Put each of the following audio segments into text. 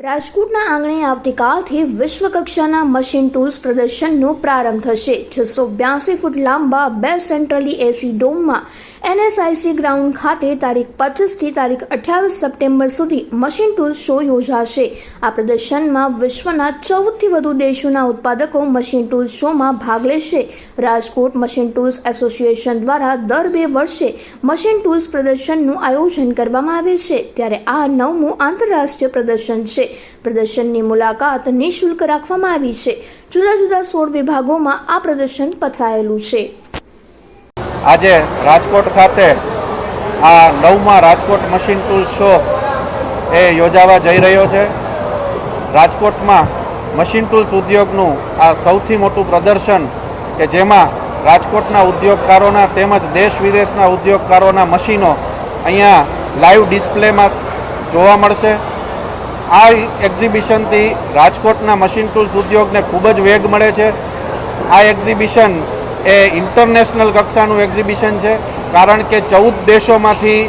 રાજકોટના આંગણે આવતીકાલથી વિશ્વ કક્ષાના મશીન ટૂલ્સ પ્રદર્શનનો પ્રારંભ થશે. છસો બ્યાસી ફૂટ લાંબા બે સેન્ટ્રલી એસી ડોમમાં એનએસઆઈસી ગ્રાઉન્ડ ખાતે તારીખ પચીસથી તારીખ અઠ્યાવીસ સપ્ટેમ્બર સુધી મશીન ટૂલ શો યોજાશે. આ પ્રદર્શનમાં વિશ્વના ચૌદથી વધુ દેશોના ઉત્પાદકો મશીન ટૂલ્સ શોમાં ભાગ લેશે. રાજકોટ મશીન ટૂલ્સ એસોસિએશન દ્વારા દર બે વર્ષે મશીન ટૂલ્સ પ્રદર્શનનું આયોજન કરવામાં આવે છે, ત્યારે આ નવમું આંતરરાષ્ટ્રીય પ્રદર્શન છે. પ્રદર્શનની મુલાકાત નિઃશુલ્ક રાખવામાં આવી છે. જુદા જુદા સોળ વિભાગોમાં આ પ્રદર્શન પથરાયેલું છે. આજે રાજકોટ ખાતે આ નવમાં રાજકોટ મશીન ટૂલ શો એ યોજાવા જઈ રહ્યો છે. રાજકોટમાં મશીન ટૂલ્સ ઉદ્યોગનું આ સૌથી મોટું પ્રદર્શન કે જેમાં રાજકોટના ઉદ્યોગકારોના તેમજ દેશ વિદેશના ઉદ્યોગકારોના મશીનો અહીંયા લાઈવ ડિસ્પ્લેમાં જોવા મળશે. આ એક્ઝિબિશનથી રાજકોટના મશીન ટૂલ્સ ઉદ્યોગને ખૂબ જ વેગ મળે છે. આ એક્ઝિબિશન એ ઇન્ટરનેશનલ કક્ષાનું એક્ઝિબિશન છે. કારણ કે ચૌદ દેશોમાંથી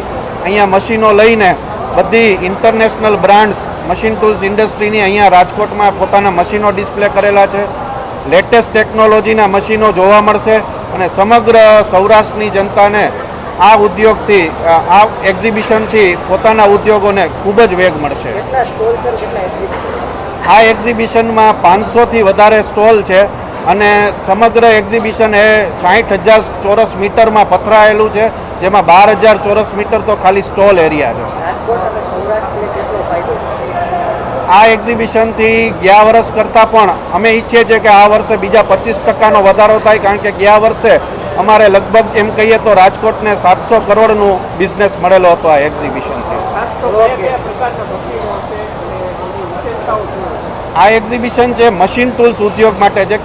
અહીંયા મશીનો લઈને બધી ઇન્ટરનેશનલ બ્રાન્ડ્સ મશીન ટૂલ્સ ઇન્ડસ્ટ્રીની અહીંયા રાજકોટમાં પોતાના મશીનો ડિસ્પ્લે કરેલા છે. લેટેસ્ટ ટેકનોલોજીના મશીનો જોવા મળશે અને સમગ્ર સૌરાષ્ટ્રની જનતાને આ ઉદ્યોગથી આ એક્ઝિબિશનથી પોતાના ઉદ્યોગોને ખૂબ જ વેગ મળશે. આ એક્ઝિબિશનમાં પાંચસોથી વધારે સ્ટોલ છે. અને સમગ્ર એક્ઝિબિશન એ સાઠ હજાર ચોરસ મીટરમાં પથરાયેલું છે, જેમાં બાર હજાર ચોરસ મીટર તો ખાલી સ્ટોલ એરિયા છે. આ એક્ઝિબિશનથી ગયા વર્ષ કરતાં પણ અમે ઈચ્છીએ છીએ કે આ વર્ષે બીજા પચીસ ટકાનો વધારો થાય, કારણ કે ગયા વર્ષે અમારે લગભગ એમ કહીએ તો રાજકોટને સાતસો કરોડનું બિઝનેસ મળેલો હતો આ એક્ઝિબિશનથી આ એક્ઝિબિશન છે મશીન ટૂલ્સ ઉદ્યોગ માટે છે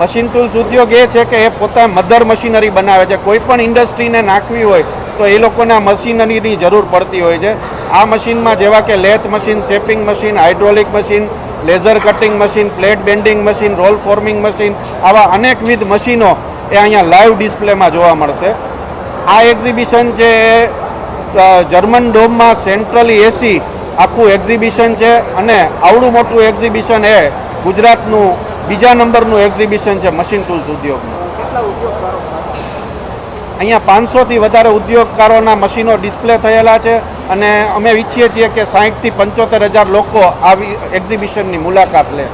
મશીન ટૂલ્સ ઉદ્યોગ એ છે કે એ પોતા મધર મશીનરી બનાવે છે. કોઈ પણ ઇન્ડસ્ટ્રીને નાખવી હોય તો એ લોકોને મશીનરીની જરૂર પડતી હોય છે. આ મશીનમાં જેવા કે lathe machine, shaping machine, hydraulic machine, laser cutting machine, plate bending machine, roll forming machine આવા અનેકવિધ મશીનો એ અહીંયા લાઈવ ડિસ્પ્લેમાં જોવા મળશે. આ એક્ઝિબિશન છે એ જર્મન ડોમમાં સેન્ટ્રલી એસી આખું એક્ઝિબિશન છે અને આવડું મોટું એક્ઝિબિશન એ ગુજરાતનું બીજા નંબરનું એક્ઝિબિશન છે મશીન ટૂલ્સ ઉદ્યોગનું. અહીંયા પાંચસોથી વધારે ઉદ્યોગકારોના મશીનો ડિસ્પ્લે થયેલા છે અને અમે ઈચ્છીએ છીએ કે સાહીઠથી પંચોતેર હજાર લોકો આવી એક્ઝિબિશનની મુલાકાત લે.